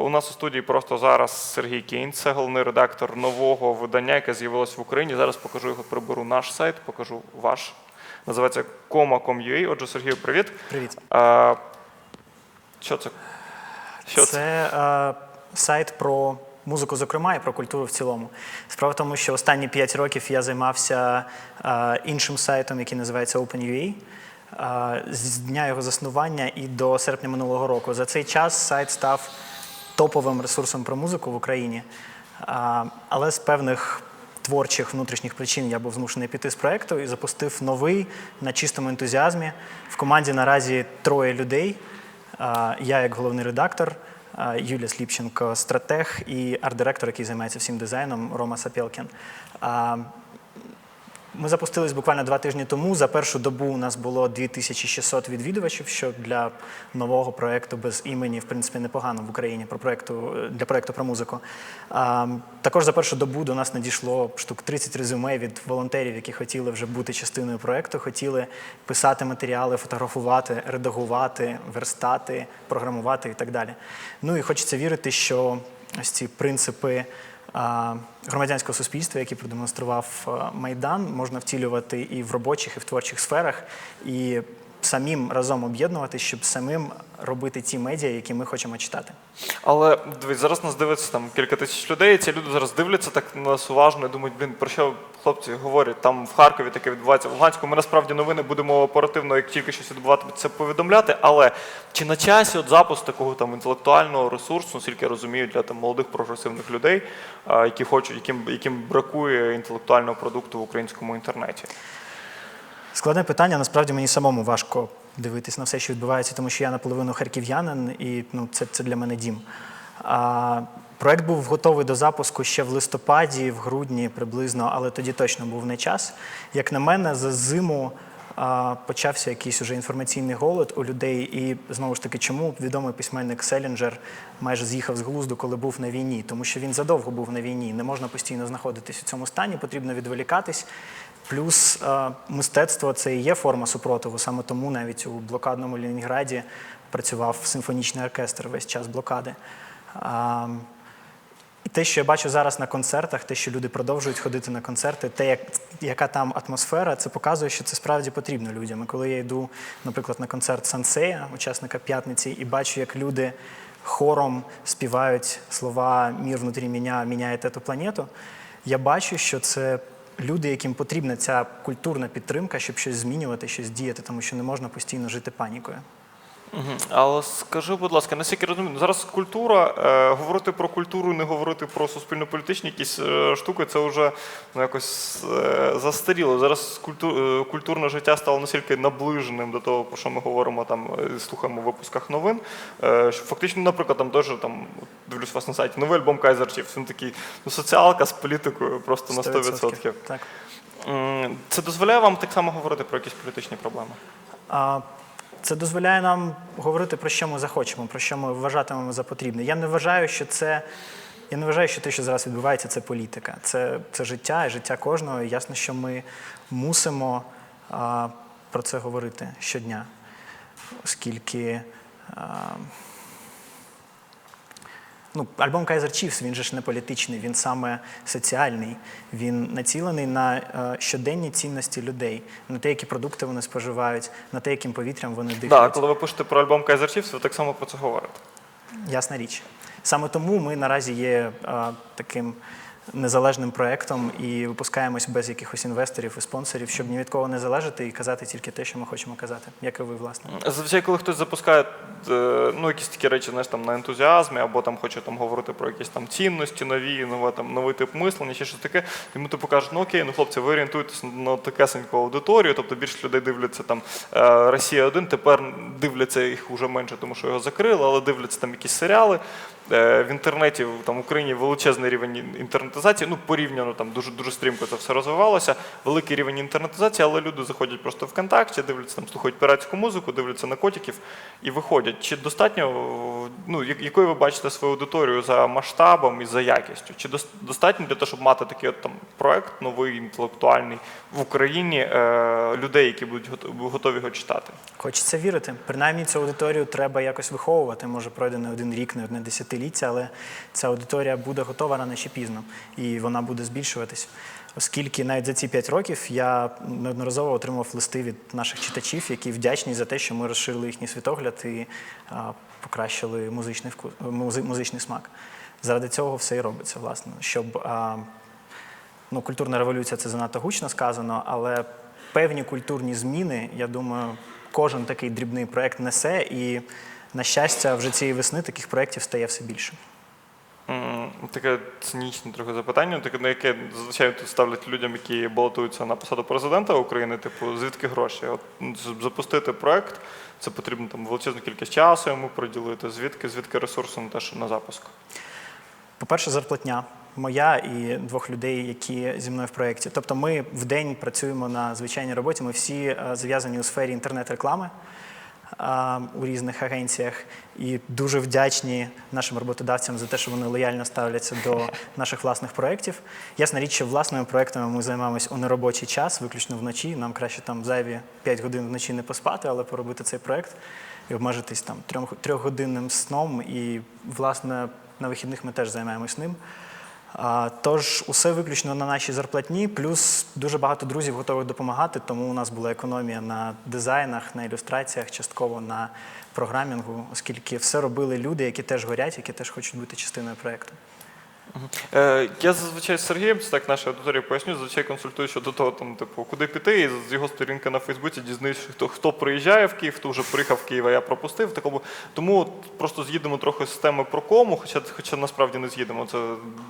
У нас у студії просто зараз Сергій Кінь, це головний редактор нового видання, яке з'явилось в Україні. Зараз покажу його, приберу наш сайт, покажу ваш. Називається Koma.com.ua. Отже, Сергію, привіт. Привіт. А, що це? Що це? це е, сайт про музику, зокрема, і про культуру в цілому. Справа в тому, що останні 5 років я займався е, іншим сайтом, який називається OpenUA. З дня його заснування і до серпня минулого року. За цей час сайт став топовим ресурсом про музику в Україні. Але з певних творчих внутрішніх причин я був змушений піти з проекту і запустив новий на чистому ентузіазмі. В команді наразі троє людей. Я як головний редактор, Юлія Сліпченко, стратег і арт-директор, який займається всім дизайном, Рома Сапєлкін. Е, Ми запустились буквально два тижні тому. За першу добу у нас було 2600 відвідувачів, що для нового проєкту без імені, в принципі, непогано в Україні про проєкту, для проєкту про музику. А, також за першу добу до нас надійшло штук 30 резюме від волонтерів, які хотіли вже бути частиною проєкту, хотіли писати матеріали, фотографувати, редагувати, верстати, програмувати і так далі. Ну і хочеться вірити, що ось ці принципи громадянського суспільства, який продемонстрував Майдан, можна втілювати і в робочих, і в творчих сферах, і самим разом об'єднувати, щоб самим робити ті медіа, які ми хочемо читати. Але дивись, зараз нас дивиться там кілька тисяч людей. і Ці люди зараз дивляться так на нас уважно і думають, блін, про що хлопці говорять? Там в Харкові таке відбувається в Луганську. Ми насправді новини будемо оперативно, як тільки щось відбувати, це повідомляти. Але чи на часі от запуск такого там інтелектуального ресурсу, наскільки я розумію, для там молодих прогресивних людей, які хочуть, яким яким бракує інтелектуального продукту в українському інтернеті? Складне питання. Насправді мені самому важко дивитись на все, що відбувається, тому що я наполовину харків'янин, і ну, це, це для мене дім. А, проект був готовий до запуску ще в листопаді, в грудні приблизно, але тоді точно був не час. Як на мене, за зиму а, почався якийсь уже інформаційний голод у людей. І знову ж таки, чому відомий письменник Селінджер майже з'їхав з глузду, коли був на війні? Тому що він задовго був на війні. Не можна постійно знаходитись у цьому стані, потрібно відволікатись. Плюс е, мистецтво це і є форма супротиву. Саме тому навіть у блокадному Ленінграді працював симфонічний оркестр весь час блокади. І те, що я бачу зараз на концертах, те, що люди продовжують ходити на концерти, те, як, яка там атмосфера, це показує, що це справді потрібно людям. І коли я йду, наприклад, на концерт Сансея, учасника п'ятниці, і бачу, як люди хором співають слова Мір внутрі мене міняє ету планету, я бачу, що це люди, яким потрібна ця культурна підтримка, щоб щось змінювати, щось діяти, тому що не можна постійно жити панікою. Але скажи, будь ласка, наскільки розумію, зараз культура, е, говорити про культуру, не говорити про суспільно-політичні якісь е, штуки, це вже ну, якось е, застаріло. Зараз культу, е, культурне життя стало настільки наближеним до того, про що ми говоримо там, е, слухаємо в випусках новин. Е, що фактично, наприклад, там теж там дивлюсь вас на сайті, новий альбом Chiefs, він такий ну, соціалка з політикою просто на 100%. Так. М, Це дозволяє вам так само говорити про якісь політичні проблеми? А, Це дозволяє нам говорити про що ми захочемо, про що ми вважатимемо за потрібне. Я не вважаю, що це. Я не вважаю, що те, що зараз відбувається, це політика. Це, це життя і життя кожного. І ясно, що ми мусимо а, про це говорити щодня, оскільки. А, Ну, альбом Kaiser Чіфс, він же ж не політичний, він саме соціальний. Він націлений на е, щоденні цінності людей, на те, які продукти вони споживають, на те, яким повітрям вони дихають. Так, коли ви пишете про альбом Kaiser Чіфс, ви так само про це говорите. Ясна річ. Саме тому ми наразі є е, таким незалежним проектом і випускаємось без якихось інвесторів і спонсорів, щоб ні від кого не залежати і казати тільки те, що ми хочемо казати, як і ви, власне. Зазвичай, коли хтось запускає е, ну, якісь такі речі, знаєш, там на ентузіазмі, або там хоче там говорити про якісь там цінності нові, нове там новий тип мислення, чи щось таке, йому типу кажуть, ну окей, ну хлопці, ви орієнтуєтесь на такесеньку аудиторію, тобто більше людей дивляться там е, Росія 1 тепер дивляться їх уже менше, тому що його закрили, але дивляться там якісь серіали. Е, В інтернеті там в Україні величезний рівень інтернетизації. Ну порівняно там дуже дуже стрімко це все розвивалося. Великий рівень інтернетизації, але люди заходять просто ВКонтакті, дивляться там, слухають піратську музику, дивляться на котиків і виходять. Чи достатньо ну якою ви бачите свою аудиторію за масштабом і за якістю? Чи достатньо для того, щоб мати такий от, там проект новий інтелектуальний в Україні е, людей, які будуть готові його читати? Хочеться вірити. Принаймні цю аудиторію треба якось виховувати. Може, пройде не один рік, не одне десятиліття. Десятиліття, але ця аудиторія буде готова рано чи пізно, і вона буде збільшуватись. Оскільки навіть за ці п'ять років я неодноразово отримав листи від наших читачів, які вдячні за те, що ми розширили їхній світогляд і а, покращили музичний музи- музичний смак. Заради цього все і робиться, власне, щоб а, ну, культурна революція це занадто гучно сказано, але певні культурні зміни, я думаю, кожен такий дрібний проект несе, і на щастя, вже цієї весни таких проєктів стає все більше. Таке цинічне трохи запитання, таке, на яке зазвичай тут ставлять людям, які балотуються на посаду президента України, типу, звідки гроші? От запустити проект, це потрібно там величезну кількість часу йому приділити. Звідки, звідки ресурсу на те, що на запуск? По-перше, зарплатня моя і двох людей, які зі мною в проєкті. Тобто ми в день працюємо на звичайній роботі. Ми всі е, зав'язані у сфері інтернет-реклами у різних агенціях і дуже вдячні нашим роботодавцям за те, що вони лояльно ставляться до наших власних проєктів. Ясна річ, що власними проєктами ми займаємось у неробочий час, виключно вночі. Нам краще там зайві 5 годин вночі не поспати, але поробити цей проєкт і обмежитись там трьох- трьохгодинним сном. І, власне, на вихідних ми теж займаємось ним. Тож усе виключно на нашій зарплатні, плюс дуже багато друзів готових допомагати, тому у нас була економія на дизайнах, на ілюстраціях, частково на програмінгу, оскільки все робили люди, які теж горять, які теж хочуть бути частиною проєкту. Е, я зазвичай з Сергієм, це так нашій аудиторії поясню, зазвичай консультую щодо того, там, типу, куди піти, і з його сторінки на Фейсбуці дізнаюся, хто, хто приїжджає в Київ, хто вже приїхав в Київ, а я пропустив. Такому. Тому просто з'їдемо трохи з теми про кому, хоча, хоча насправді не з'їдемо. Це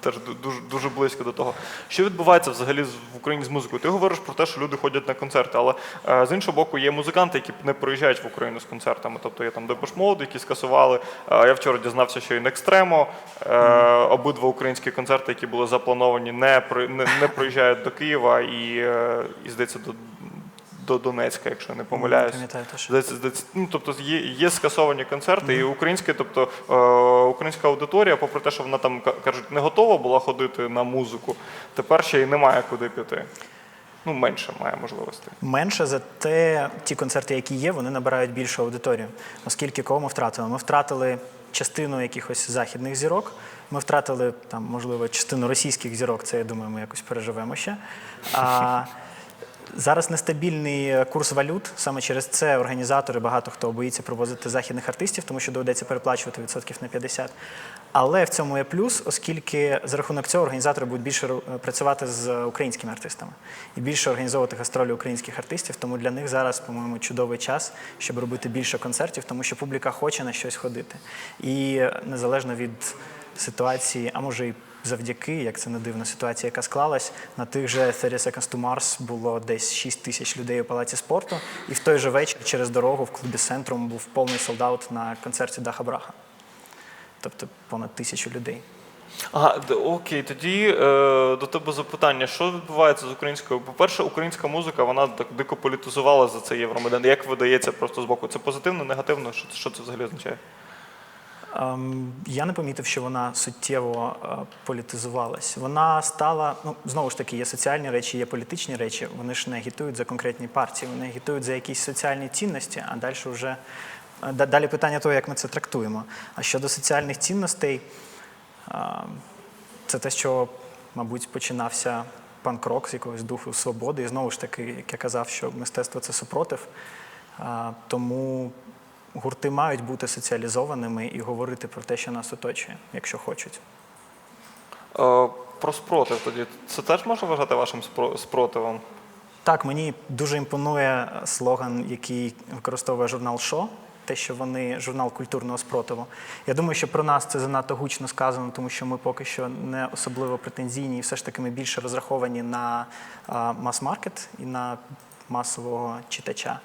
теж дуже, дуже близько до того. Що відбувається взагалі в Україні з музикою? Ти говориш про те, що люди ходять на концерти, але е, з іншого боку, є музиканти, які не приїжджають в Україну з концертами. Тобто є там Депеш які скасували. Е, я вчора дізнався, що і Некстремо, обидва українські концерти, які були заплановані, не, не, не приїжджають до Києва і, е, і здається, до, до Донецька, якщо я не помиляюсь. Ну, тобто є, є скасовані концерти, і українські, тобто е, українська аудиторія, попри те, що вона там кажуть, не готова була ходити на музику, тепер ще й немає куди піти. Ну, менше має можливостей. Менше зате ті концерти, які є, вони набирають більшу аудиторію. Оскільки кого ми втратили? Ми втратили частину якихось західних зірок. Ми втратили там, можливо, частину російських зірок. Це я думаю, ми якось переживемо ще. А зараз нестабільний курс валют. Саме через це організатори багато хто боїться привозити західних артистів, тому що доведеться переплачувати відсотків на 50. Але в цьому є плюс, оскільки за рахунок цього організатори будуть більше працювати з українськими артистами і більше організовувати гастролі українських артистів. Тому для них зараз, по-моєму, чудовий час, щоб робити більше концертів, тому що публіка хоче на щось ходити. І незалежно від ситуації, а може і завдяки, як це не дивно, ситуація, яка склалась, на тих же 30 Seconds to Mars було десь 6 тисяч людей у палаці спорту, і в той же вечір через дорогу в клубі Центрум був повний солдат на концерті Даха Браха. Тобто понад тисячу людей. Ага, окей, тоді е, до тебе запитання: що відбувається з українською? По-перше, українська музика вона так дико політизувала за цей Євромайдан. Як видається просто з боку? Це позитивно, негативно? Що, що це взагалі означає? Ем, я не помітив, що вона суттєво е, політизувалась. Вона стала, ну знову ж таки, є соціальні речі, є політичні речі. Вони ж не агітують за конкретні партії, вони агітують за якісь соціальні цінності, а далі вже е, да- далі питання того, як ми це трактуємо. А щодо соціальних цінностей, е, це те, що, мабуть, починався панк-рок з якогось духу свободи. І знову ж таки, як я казав, що мистецтво це супротив. А, Тому гурти мають бути соціалізованими і говорити про те, що нас оточує, якщо хочуть. Е, про спротив тоді. Це теж можна вважати вашим спротивом? Так, мені дуже імпонує слоган, який використовує журнал Шо. Те, що вони журнал культурного спротиву. Я думаю, що про нас це занадто гучно сказано, тому що ми поки що не особливо претензійні, і все ж таки ми більше розраховані на а, мас-маркет і на масового читача.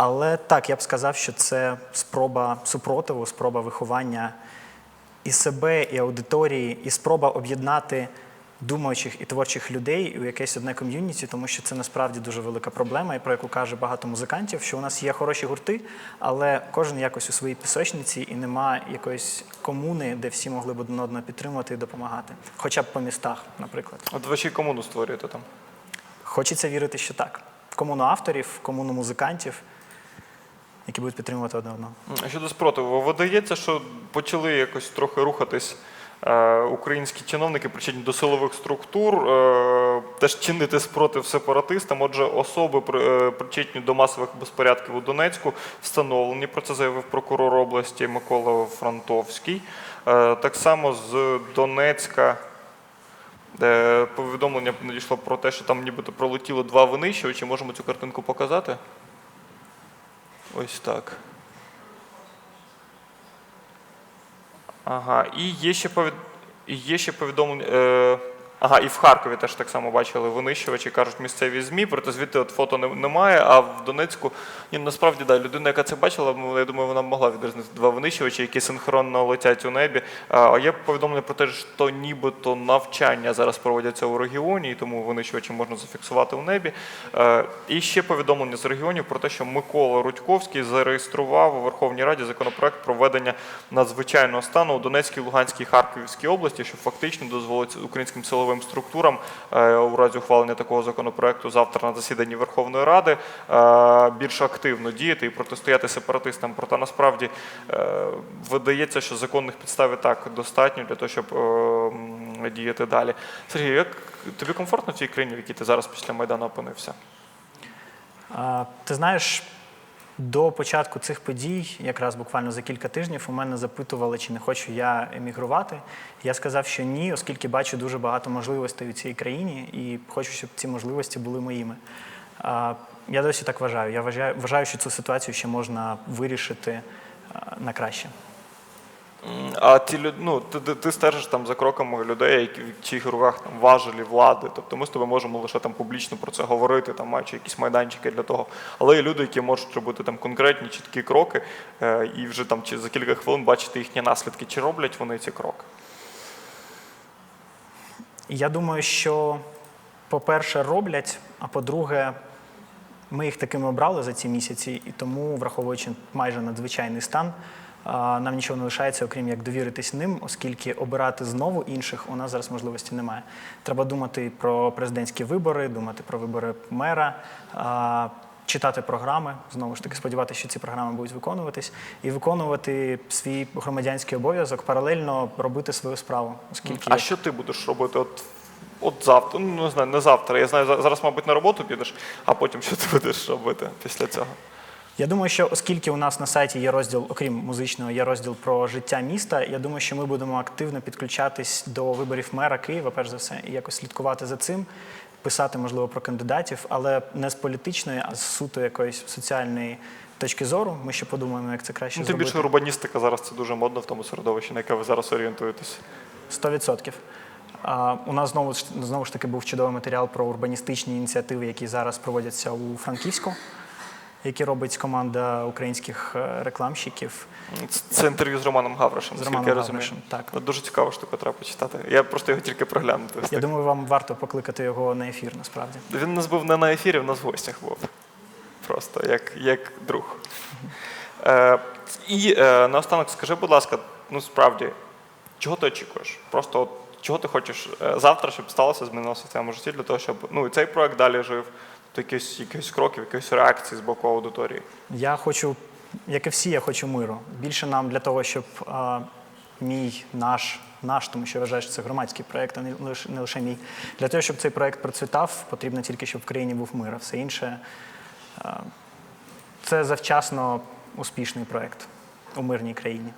Але так, я б сказав, що це спроба супротиву, спроба виховання і себе, і аудиторії, і спроба об'єднати думаючих і творчих людей у якесь одне ком'юніті, тому що це насправді дуже велика проблема, і про яку каже багато музикантів, що у нас є хороші гурти, але кожен якось у своїй пісочниці і нема якоїсь комуни, де всі могли б один одного підтримувати і допомагати. Хоча б по містах, наприклад. От ви ще й комуну створюєте там. Хочеться вірити, що так. Комуну авторів, комуну музикантів. Які будуть підтримувати одне одного. Щодо спротиву, видається, що почали якось трохи рухатись е, українські чиновники, причетні до силових структур, е, теж чинити спротив сепаратистам. Отже, особи е, причетні до масових безпорядків у Донецьку встановлені. Про це заявив прокурор області Микола Франтовський. Е, так само з Донецька. Повідомлення надійшло про те, що там нібито пролетіло два винищувачі. Можемо цю картинку показати? Ось так. Ага, і є ще повід... і є повідомлення. Е... Ага, і в Харкові теж так само бачили винищувачі, кажуть місцеві ЗМІ, проте звідти от фото немає. А в Донецьку, ні, насправді да, людина, яка це бачила, ну, я думаю, вона могла відрізнити два винищувачі, які синхронно летять у небі. А є повідомлення про те, що нібито навчання зараз проводяться у регіоні, і тому винищувачі можна зафіксувати у небі. Е, І ще повідомлення з регіонів про те, що Микола Рудьковський зареєстрував у Верховній Раді законопроект про введення надзвичайного стану у Донецькій, Луганській, Харківській області, що фактично дозволить українським силовим структурам е, у разі ухвалення такого законопроекту завтра на засіданні Верховної Ради е, більш активно діяти і протистояти сепаратистам. Проте насправді е, видається, що законних підстав і так достатньо для того, щоб е, діяти далі. Сергій, як тобі комфортно в цій країні, в якій ти зараз після Майдану опинився? Ти знаєш, до початку цих подій, якраз буквально за кілька тижнів, у мене запитували, чи не хочу я емігрувати. Я сказав, що ні, оскільки бачу дуже багато можливостей у цій країні і хочу, щоб ці можливості були моїми. Я досі так вважаю. Я вважаю, що цю ситуацію ще можна вирішити на краще. А ті ну, ти, ти, стежиш там за кроками людей, які в чиїх руках там важелі влади. Тобто ми з тобою можемо лише там публічно про це говорити, там маючи якісь майданчики для того. Але є люди, які можуть робити там конкретні чіткі кроки, е, і вже там чи за кілька хвилин бачити їхні наслідки, чи роблять вони ці кроки. Я думаю, що, по-перше, роблять, а по-друге, ми їх такими обрали за ці місяці, і тому, враховуючи майже надзвичайний стан, нам нічого не лишається, окрім як довіритись ним, оскільки обирати знову інших у нас зараз можливості немає. Треба думати про президентські вибори, думати про вибори мера. Читати програми, знову ж таки, сподіватися, що ці програми будуть виконуватись, і виконувати свій громадянський обов'язок, паралельно робити свою справу, оскільки А що ти будеш робити? От, от завтра, ну не знаю, не завтра. Я знаю, за- зараз, мабуть, на роботу підеш, а потім що ти будеш робити після цього? Я думаю, що оскільки у нас на сайті є розділ, окрім музичного, є розділ про життя міста, я думаю, що ми будемо активно підключатись до виборів мера Києва, перш за все, і якось слідкувати за цим, писати, можливо, про кандидатів, але не з політичної, а з суто якоїсь соціальної точки зору. Ми ще подумаємо, як це краще Ну, тим більше урбаністика зараз це дуже модно в тому середовищі, на яке ви зараз орієнтуєтесь. 100%. А, у нас знову ж знову ж таки був чудовий матеріал про урбаністичні ініціативи, які зараз проводяться у Франківську, які робить команда українських е, рекламщиків. Це, інтерв'ю з Романом Гавришем, З Романом я розумію. Так. Дуже цікава штука, треба почитати. Я просто його тільки проглянути. Я думаю, вам варто покликати його на ефір насправді. Він у нас був не на ефірі, у нас в гостях був. Просто як, як друг. Е, і е, наостанок скажи, будь ласка, ну справді, чого ти очікуєш? Просто от, чого ти хочеш е, завтра, щоб сталося, змінилося в твоєму житті для того, щоб ну, і цей проект далі жив, якісь, якісь кроків, якісь реакції з боку аудиторії. Я хочу, як і всі, я хочу миру. Більше нам для того, щоб а, мій, наш, наш, тому що я вважаю, що це громадський проєкт, а не лише, не лише мій. Для того, щоб цей проєкт процвітав, потрібно тільки, щоб в країні був мир. А все інше а, це завчасно успішний проєкт у мирній країні.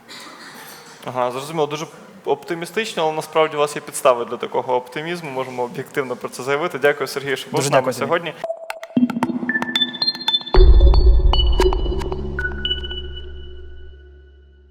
Ага, зрозуміло, дуже оптимістично, але насправді у вас є підстави для такого оптимізму. Можемо об'єктивно про це заявити. Дякую, Сергій, що був з нами дякую тобі. сьогодні.